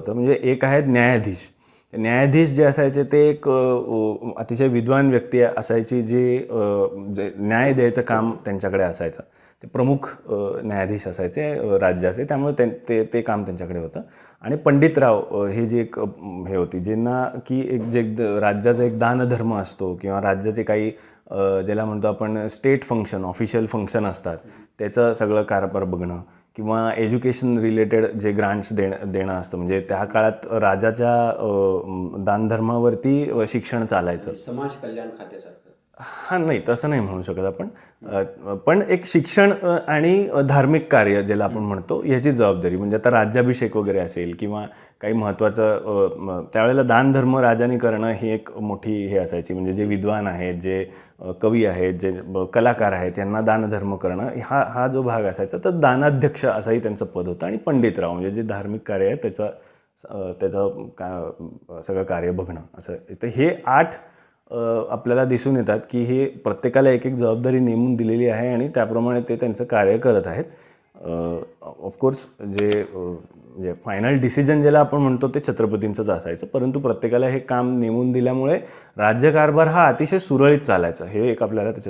होतं. म्हणजे एक आहेत न्यायाधीश. न्यायाधीश जे असायचे ते एक अतिशय विद्वान व्यक्ती असायची जे जे न्याय द्यायचं काम त्यांच्याकडे असायचं. ते प्रमुख न्यायाधीश असायचे राज्याचे त्यामुळे ते ते ते काम त्यांच्याकडे होतं. आणि पंडितराव हे जे एक हे होती ज्यांना की एक जे एक द- राज्याचा एक दानधर्म असतो किंवा राज्याचे काही ज्याला म्हणतो आपण स्टेट फंक्शन ऑफिशियल फंक्शन असतात. त्याचं सगळं कारभार बघणं किंवा एज्युकेशन रिलेटेड जे ग्रांट्स देणं देणं असतं म्हणजे त्या काळात राजाच्या दानधर्मावरती शिक्षण चालायचं. समाज कल्याण खात्यासारखं. हा नाही तसं नाही म्हणू शकत आपण. पण एक शिक्षण आणि धार्मिक कार्य ज्याला आपण म्हणतो याची जबाबदारी. म्हणजे आता राज्याभिषेक वगैरे असेल किंवा काही महत्त्वाचं त्यावेळेला दानधर्म राजाने करणं ही एक मोठी हे असायची. म्हणजे जे विद्वान आहेत जे कवी आहेत जे कलाकार आहेत यांना दानधर्म करणं हा हा जो भाग असायचा तर दानाध्यक्ष असाही त्यांचं पद होतं. आणि पंडितराव म्हणजे जे धार्मिक कार्य आहे त्याचं त्याचं का सगळं कार्य बघणं असं. तर हे आठ आपल्याला दिसून येतात की हे प्रत्येकाला एक एक जबाबदारी नेमून दिलेली आहे आणि त्याप्रमाणे ते त्यांचं कार्य करत आहेत. ऑफकोर्स जे म्हणजे फायनल डिसिजन ज्याला आपण म्हणतो ते छत्रपतींचंच असायचं. परंतु प्रत्येकाला हे काम नेमून दिल्यामुळे राज्यकारभार हा अतिशय सुरळीत चालायचा. हे एक आपल्याला त्याच्या